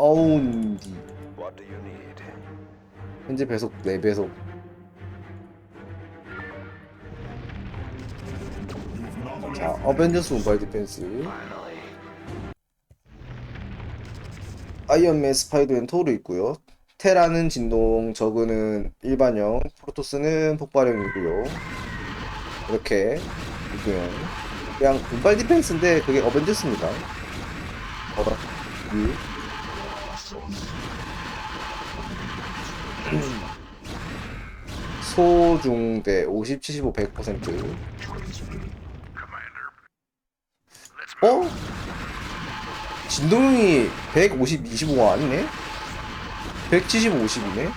어운디. What do you need? 현재 배속 4배속. 자 어벤져스 운바이 디펜스. 아이언맨 스파이더맨 토르 있고요. 테라는 진동 저그는 일반형 프로토스는 폭발형이고요. 이렇게 있고요. 그냥 운발 디펜스인데 그게 어벤져스입니다. 어라 유 소중대 50, 75, 100% 어? 진동이 150, 25가 아니네? 175, 50이네?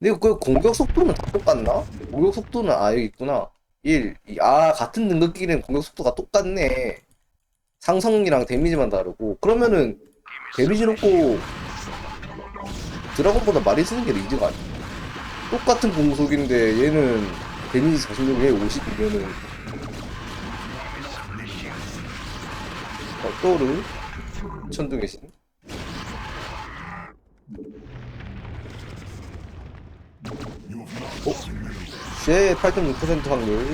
근데 그 공격 속도는 다 똑같나? 공격 속도는 아 여기 있구나 1, 2, 아 같은 등급끼리는 공격 속도가 똑같네 상성이랑 데미지만 다르고 그러면은 데미지 놓고 드라곤보다 많이 쓰는 게 리드가 아니야. 똑같은 공속인데 얘는 데미지 46, 얘 50이면은. 어, 또르? 천둥의 신? 어? 쉐8.6% 확률.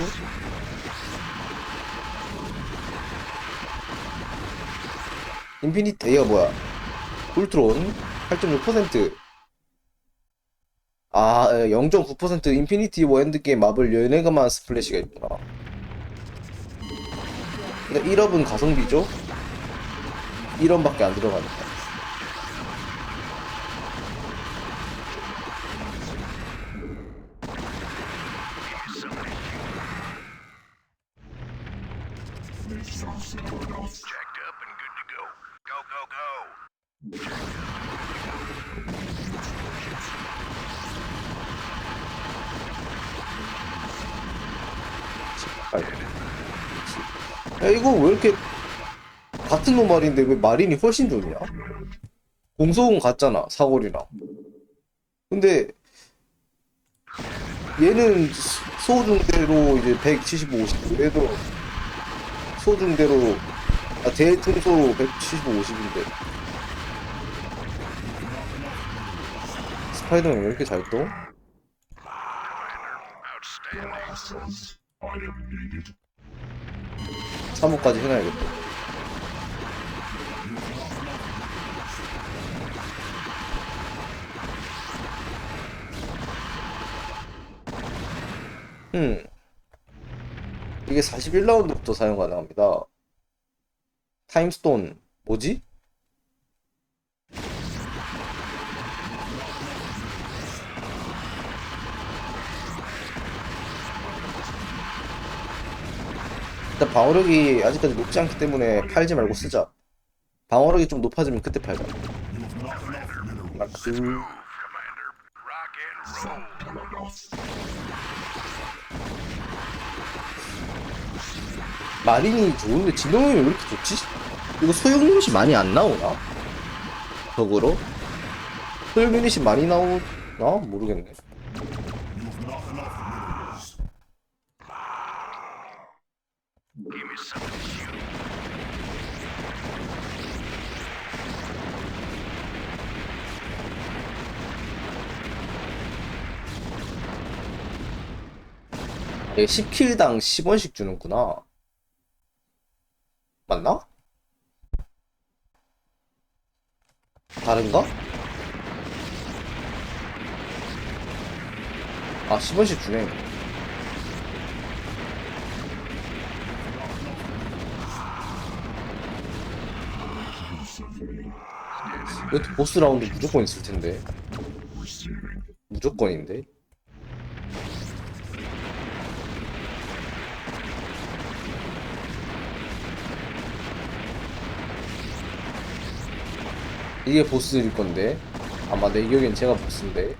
인피니트 A가 뭐야. 울트론 8.6% 아, 0.9% 인피니티 워 엔드게임 마블 연예가만 스플래시가 있구나. 근데 1업은 가성비죠? 1업밖에 안 들어가니까. 야, 이거 왜 이렇게 같은 놈 말인데 왜 마린이 훨씬 좋냐? 공속은 같잖아, 사거리랑. 근데 얘는 소- 소중대로 이제 175, 50. 얘도 소중대로 아, 대통소로 175, 50인데. 스파이더맨 왜 이렇게 잘 떠? Outstanding. 3호까지 해놔야겠다. 음. 이게 41라운드부터 사용 가능합니다. 타임스톤, 뭐지? 일단 방어력이 아직까지 높지 않기 때문에 팔지 말고 쓰자. 방어력이 좀 높아지면 그때 팔자. roll. 마린이 좋은데 진동형이 왜 이렇게 좋지? 이거 소형 유닛이 많이 안 나오나? 적으로? 소형 유닛이 많이 나오나? 모르겠네. 얘 10킬당 10원씩 주는구나. 맞나? 다른가? 아, 10원씩 주네. 이것도 보스 라운드 무조건 있을 텐데. 무조건인데. 이게 보스일 건데. 아마 내 기억엔 제가 보스인데.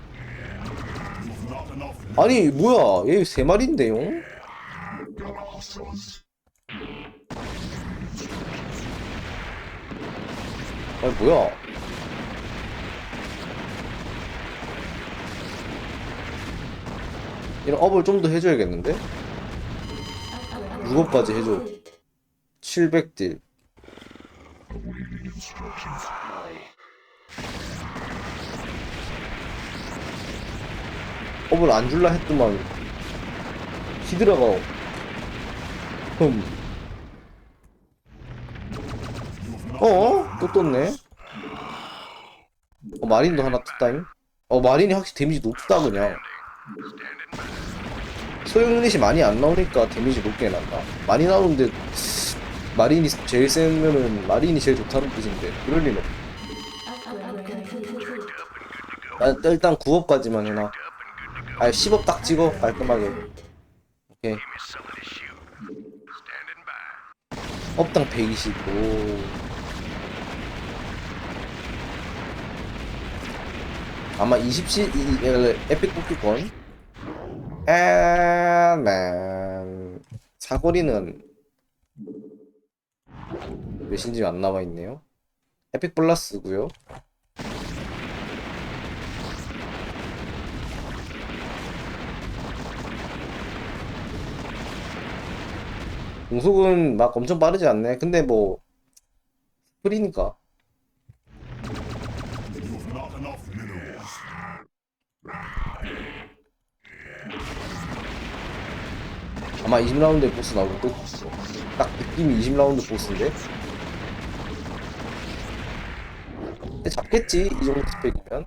아니 뭐야. 얘 세 마리인데요? 아니 뭐야. 이런 업을 좀 더 해줘야겠는데? 6업까지 해줘. 700딜 업을 안 줄라 했더만 히드라가 흠. 어? 또 떴네. 어 마린도 하나 떴다잉? 어 마린이 확실히 데미지 높다 그냥. 소형 유닛이 많이 안 나오니까 데미지 높게 난다. 많이 나오는데 마린이 제일 세면은 마린이 제일 좋다는 뜻인데. 그럴 리는 나 일단 9업까지만 해놔 아 10업 딱 찍어 깔끔하게. 오케이. 업당 125 아마 20시 이, 에픽 뽑기권 에맨 사거리는 몇인지 안 나와 있네요. 에픽 플러스고요 공속은 막 엄청 빠르지 않네 근데 뭐 프리니까 Not enough minerals. 아마 20라운드에 보스 나올 듯? 딱 느낌이 20라운드 보스인데? 근데 잡겠지 이 정도 스펙이면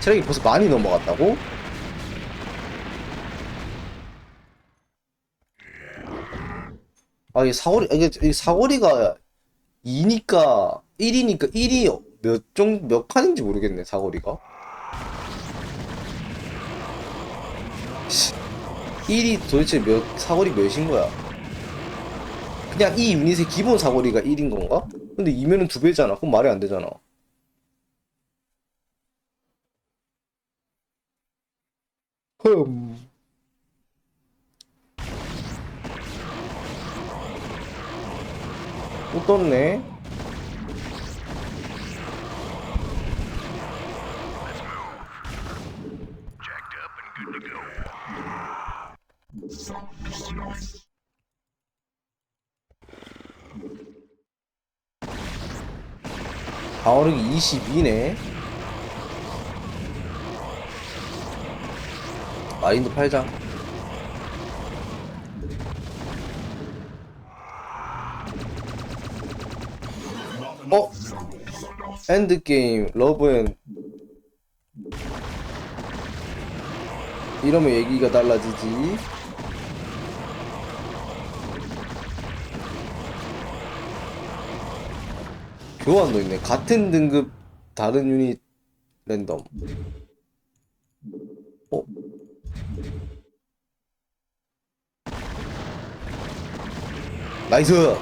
체력이 벌써 많이 넘어갔다고? 아 이게 사거리 이게 이 사거리가 2니까 1이니까 1이 몇종몇 칸인지 모르겠네 사거리가 1이 도대체 몇 사거리 몇인 거야 그냥 이 유닛의 기본 사거리가 1인 건가? 근데 2면은 두 배잖아 그럼 말이 안 되잖아 흠. 또 떴네. 방어력이 22네. 마인드 팔자. 어? 엔드게임, 러브앤. 이러면 얘기가 달라지지. 교환도 있네. 같은 등급 다른 유닛 랜덤. 어? 나이스!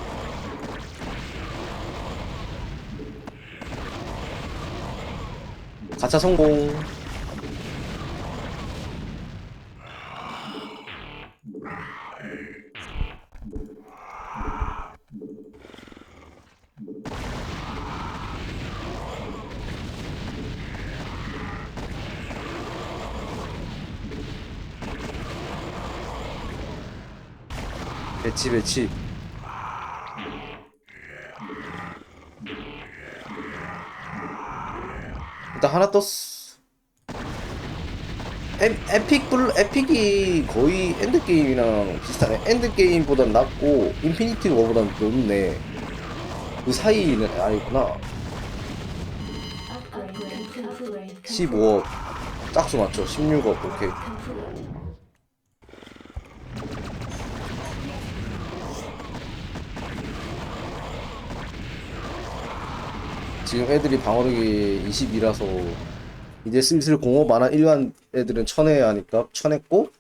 가차 성공. 배치 배치. 일단 하나 떴어 에, 에픽 블 에픽이 거의 엔드게임이랑 비슷하네. 엔드게임보단 낫고 인피니티 워보단 높네. 그 사이는 아니구나. 15억 짝수 맞죠 16억. 오케이 지금 애들이 방어력이 20이라서 이제 슬슬 공업 안한 일반 애들은 천회 하니까 천했고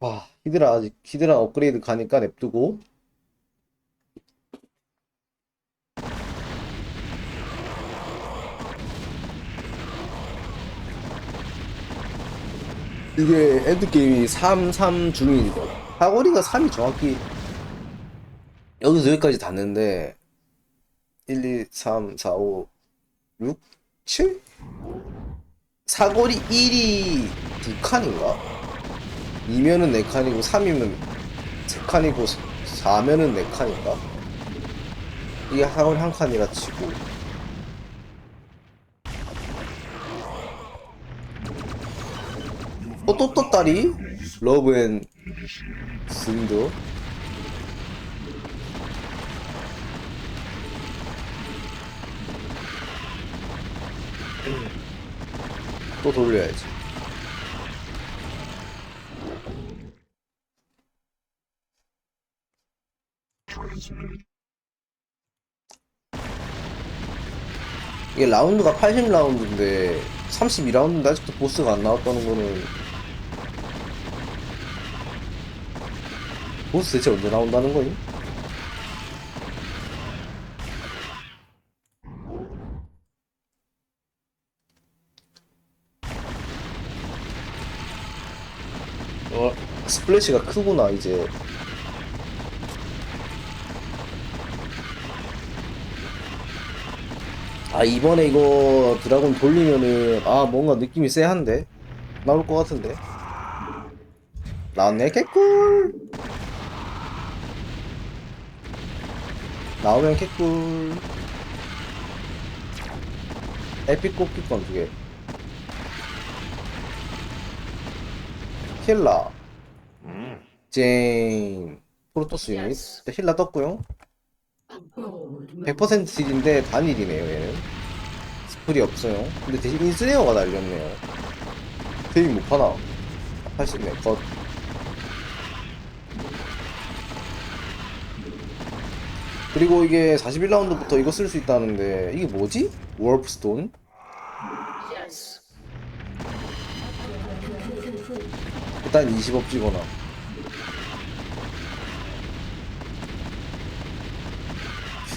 와 히드라 아직 히드라 업그레이드 가니까 냅두고. 이게 엔드게임이 3, 3 중이거든 사거리가 3이 정확히 여기서 여기까지 닿는데 1, 2, 3, 4, 5 6, 7? 사거리 1이 두 칸인가? 2면은 4칸이고 3이면 3칸이고 4면은 4칸인가? 이게 사거리 한 칸이라 치고 어, 또 떴다리? 러브 앤 스윈도 또 돌려야지 이게 라운드가 80라운드인데 32라운드인데 아직도 보스가 안 나왔다는 거는 보스 대체 언제 나온다는 거임? 어, 스플래시가 크구나 이제. 아 이번에 이거 드라곤 돌리면은 아 뭔가 느낌이 쎄한데? 나올 것 같은데? 나왔네 개꿀! 나오면 개꿀. 에픽 꽃기권 두개. 힐라 쟁 프로토스 유닛 네, 힐라 떴고요. 100% 딜인데 단일이네요 얘는. 스플이 없어요. 근데 대신 인스네어가 날렸네요. 데이 못 파나? 80네 컷. 그리고 이게 41라운드부터 이거 쓸 수 있다는데 이게 뭐지? 월프스톤? 일단 20업 찍어놔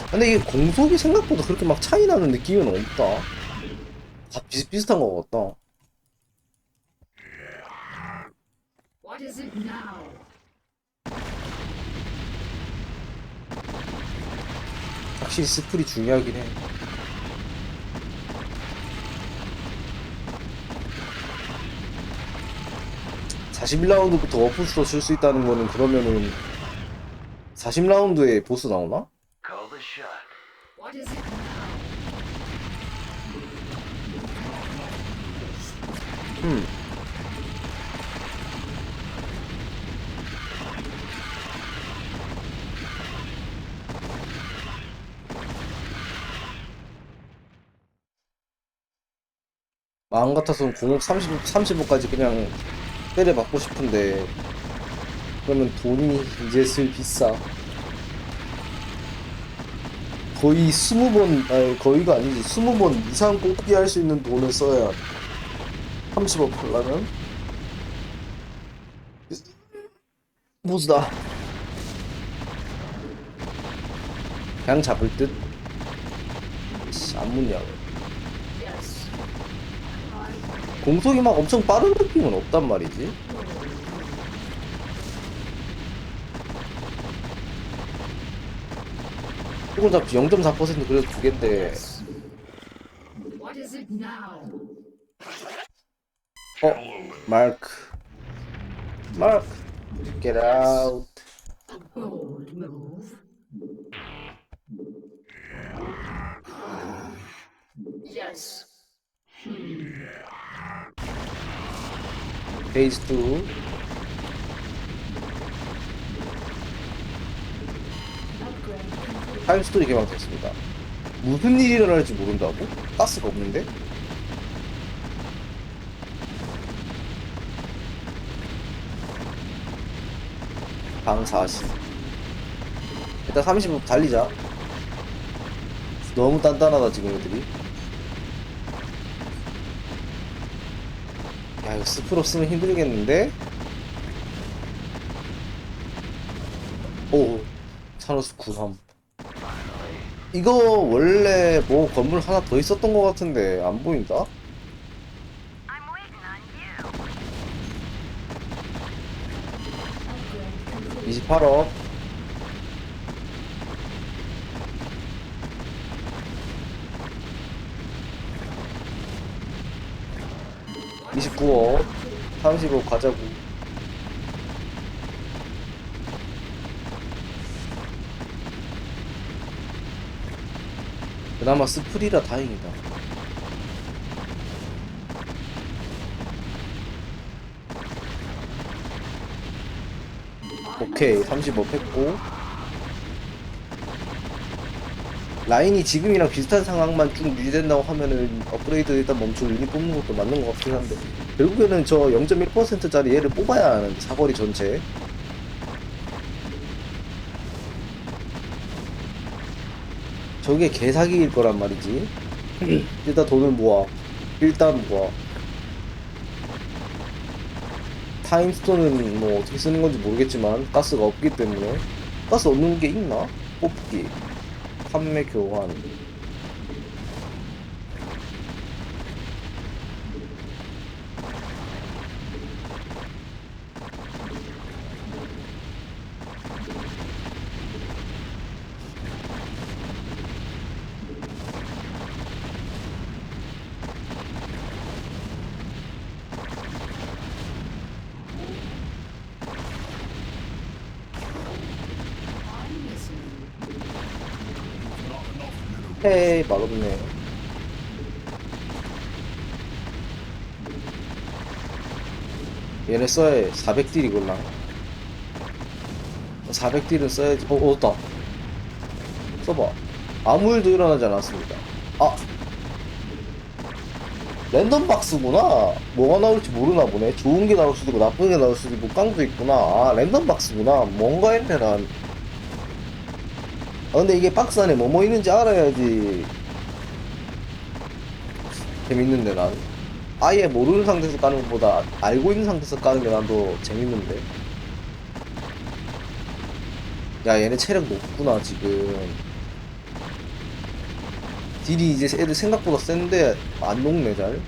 근데 이게 공속이 생각보다 그렇게 막 차이 나는 느낌은 없다 다 비슷비슷한 것 같다? 확실히 스플이 중요하긴 해 (41라운드부터) 워프스도 쓸수 있다는 거는 그러면은 (40라운드에) 보스 나오나? The shot. What is it now? 음. 마음 같아서는 공업 30, 35까지 그냥 때려받고 싶은데 그러면 돈이 이제 슬 비싸 거의 20번 아니 거의가 아니지. 20번 이상 뽑기 할 수 있는 돈을 써야 30억 팔라면? 보스다. 그냥 잡을 듯? 안문양 Yes. 공속이 막 엄청 빠른 느낌은 없단 말이지 이건 잡지 0.4% 그래도 두 개인데? 어 마크 마크 get out. Yes. 페이지 2 타임 스토리 개방됐습니다. 무슨 일이 일어날지 모른다고? 가스가 없는데? 방 40. 일단 30분 달리자. 너무 단단하다 지금 애들이. 야 이거 스프로 쓰면 힘들겠는데? 오 사노스 93 이거 원래 뭐 건물 하나 더 있었던 것 같은데 안 보인다? 28억. 29억. 삼십오 가자구. 그나마 스프리라 다행이다. 오케이 35 했고. 라인이 지금이랑 비슷한 상황만 쭉 유지된다고 하면은 업그레이드 일단 멈추고 유닛 뽑는 것도 맞는 것 같긴 한데. 결국에는 저 0.1%짜리 얘를 뽑아야 하는데 사거리 전체 저게 개사기일 거란 말이지. 일단 돈을 모아. 일단 모아. 타임스톤은 뭐 어떻게 쓰는 건지 모르겠지만 가스가 없기 때문에. 가스 없는 게 있나? 뽑기. 판매 교환 I'm listening. 헤이 맛없네. 얘네 써야 400딜이걸라. 400딜은 써야지. 어 얻었다. 써봐. 아무 일도 일어나지 않았습니다. 아! 랜덤 박스구나? 뭐가 나올지 모르나 보네. 좋은 게 나올 수도 있고 나쁜 게 나올 수도 있고 깡도 있구나. 아 랜덤 박스구나. 뭔가 했네 난. 아, 근데 이게 박스 안에 뭐뭐 있는지 알아야지 재밌는데 난. 아예 모르는 상태에서 까는 것보다 알고 있는 상태에서 까는 게 난 더 재밌는데. 야 얘네 체력 높구나 지금. 딜이 이제 애들 생각보다 센데 안 녹네 잘.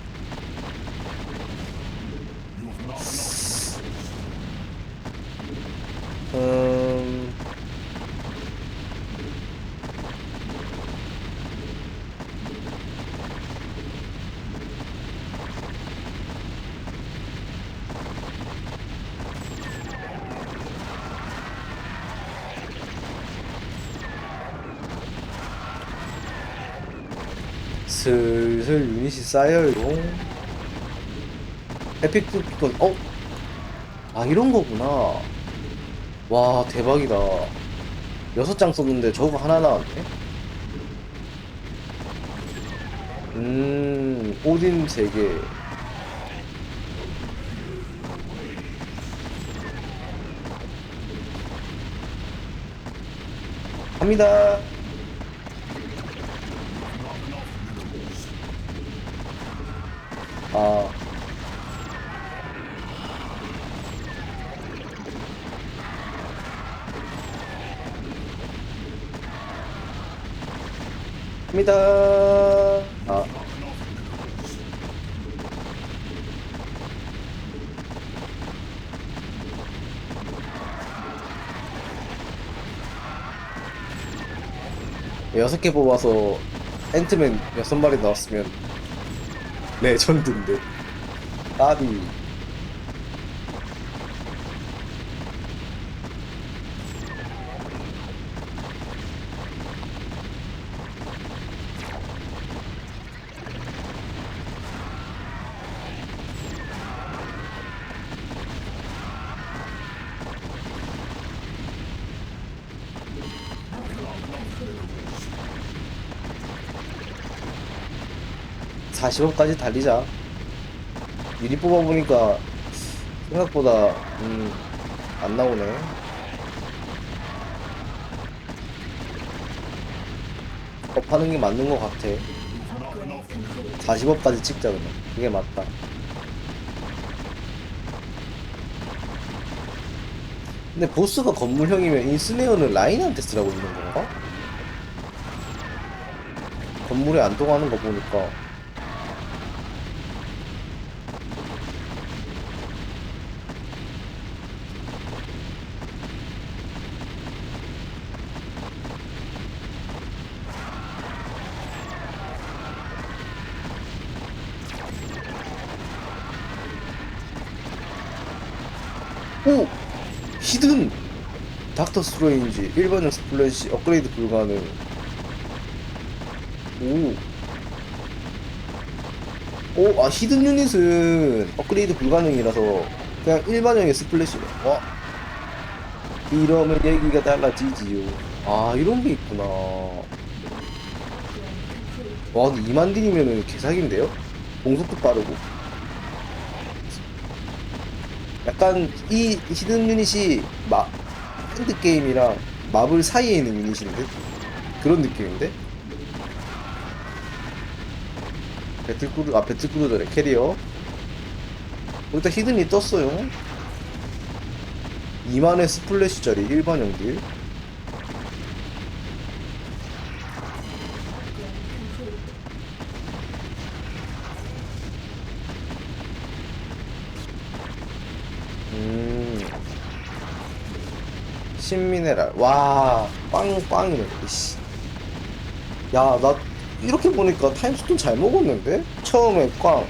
음... 슬슬 유닛이 쌓여요. 에픽 피콘, 어? 아, 이런 거구나. 와, 대박이다. 여섯 장 썼는데 저거 하나 나왔네? 음, 오딘 세 개. 갑니다. 갑니다. 아. 여섯 개 뽑아서 앤트맨 여섯 마리 나왔으면 레전드인데 까비 (40억까지) 달리자 미리 뽑아보니까 생각보다 음, 안 나오네. 업하는 게 맞는 것 같아. 40억까지 찍자 그냥. 그게 맞다. 근데 보스가 건물형이면 인스네어는 라인한테 쓰라고 있는 건가? 건물에 안 통하는 거 보니까 오! 히든! 닥터 스트레인지 일반형 스플래시 업그레이드 불가능 오 오, 아, 히든 유닛은 업그레이드 불가능이라서 그냥 일반형의 스플래시네. 와. 이러면 얘기가 달라지지요. 아, 이런 게 있구나. 와, 근데 2만 딜이면은 개사기인데요? 공속도 빠르고. 약간 이 히든 유닛이 마, 핸드 게임이랑 마블 사이에 있는 유닛인데? 그런 느낌인데? 배틀크루, 아, 배틀크루더래, 캐리어. 일단 히든이 떴어요. 2만의 스플래시짜리 일반형 딜. 신미네랄. 와, 빵, 빵이네. 이씨. 야, 나 이렇게 보니까 타임스톤 잘 먹었는데? 처음에 꽝,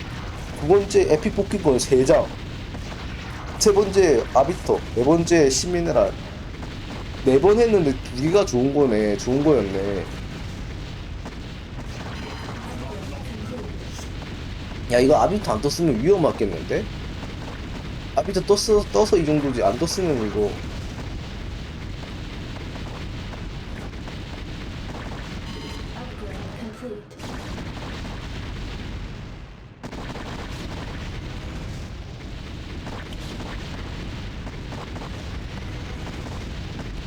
두 번째 에픽 뽑기권 3장, 세 번째 아비터, 네 번째 신미네랄. 네 번 했는데 두 개가 좋은 거네. 좋은 거였네. 야, 이거 아비터 안 떴으면 위험하겠는데? 아비터 떴어, 떠서 이 정도지. 안 떴으면 이거.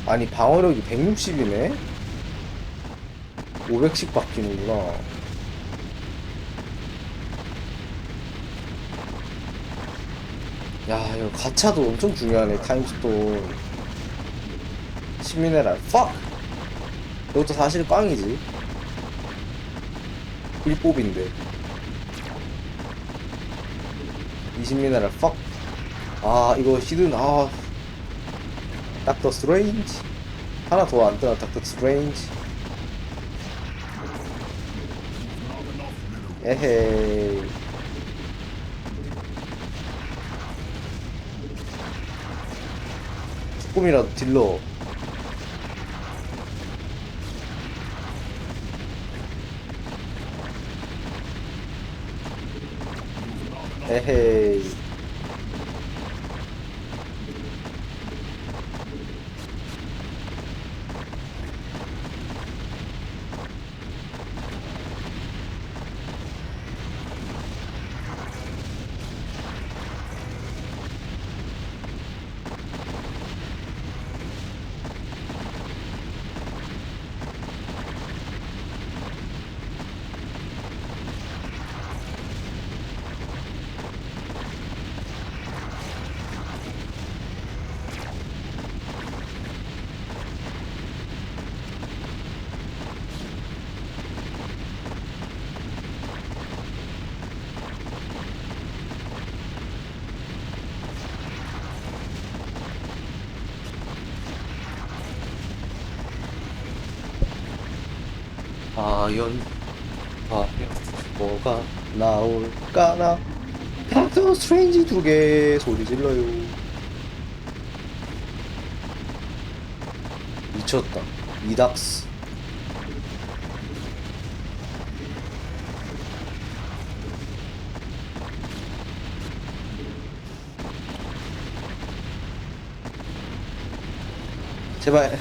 아니 방어력이 160이네? 500씩 바뀌는구나 야 이거 가차도 엄청 중요하네 타임스톤 시미네랄 팍! 이것도 사실 꽝이지 1뽑인데 20미네랄 팍! 아 이거 히든 아 닥터 스트레인지 하나 더 안 뜨나 닥터 스트레인지 에헤이. 조금이라도 딜러. 에헤이 과연 과연 뭐가 나올까나? 닥터 스트레인지 두 개 소리 질러요. 미쳤다. 이닥스. 제발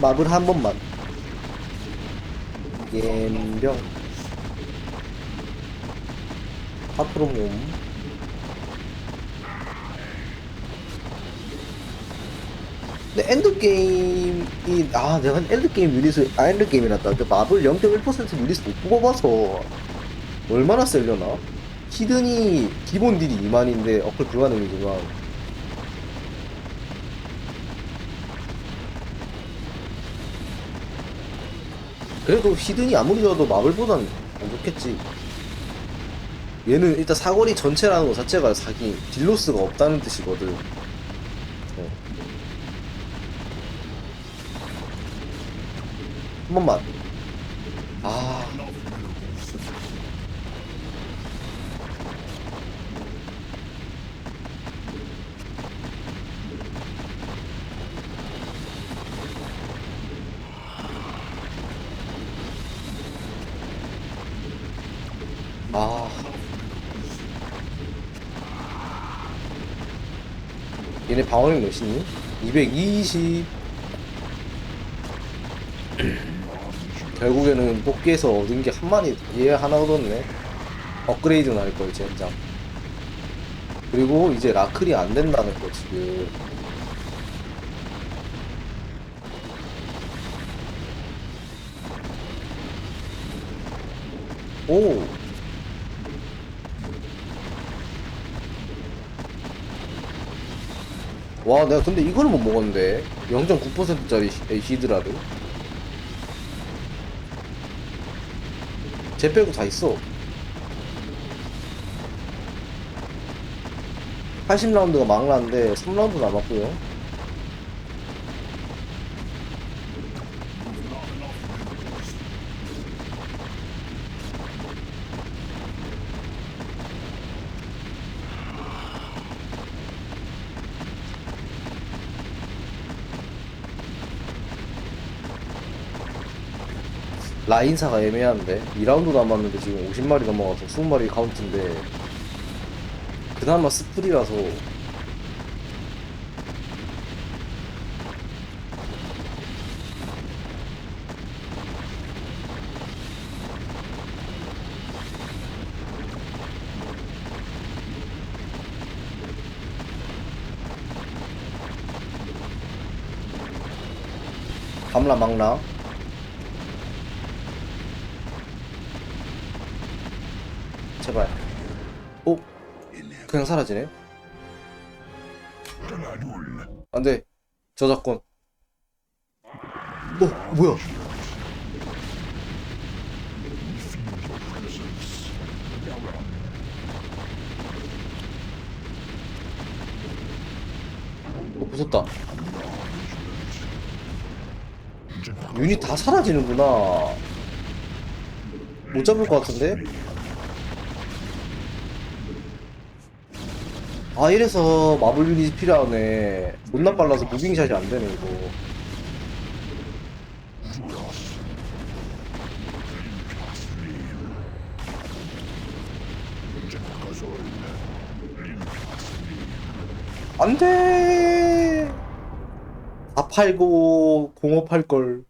마블 한 번만. 옌병. 앞으로 몸 근데 엔드게임이 아 내가 엔드게임 유닛을 아 엔드게임이란다. 그 마블 0.1% 유닛 못 뽑아봐서 얼마나 셀려나? 히든이 기본 딜이 2만인데 어플 불가능이지만 그래도 히든이 아무리 좋아도 마블보단 안 좋겠지. 얘는 일단 사거리 전체라는 것 자체가 사기 딜로스가 없다는 뜻이거든. 어. 한 번만. 아. 아. 얘네 방어력 몇이니? 220. 결국에는 뽑기에서 얻은 게 한 마리, 얘 하나 얻었네. 업그레이드 날걸, 젠장. 그리고 이제 라클이 안 된다는 거, 지금. 오! 와, 내가 근데 이걸 못 먹었는데. 0.9%짜리 히드라를. 쟤 빼고 다 있어. 80라운드가 망라인데 3라운드 남았고요. 라인사가 애매한데. 2라운드 남았는데 지금 50마리 넘어가서 20마리 카운트인데 그나마 스플이라서. 감라 망라 제발 오 그냥 사라지네. 안돼. 저작권. 어 뭐야? 어 무섭다. 유닛 다 사라지는구나. 못 잡을 것 같은데 아 이래서 마블 유닛이 필요하네. 존나 빨라서 무빙샷이 안 되네 이거. 안돼! 489 공업할 걸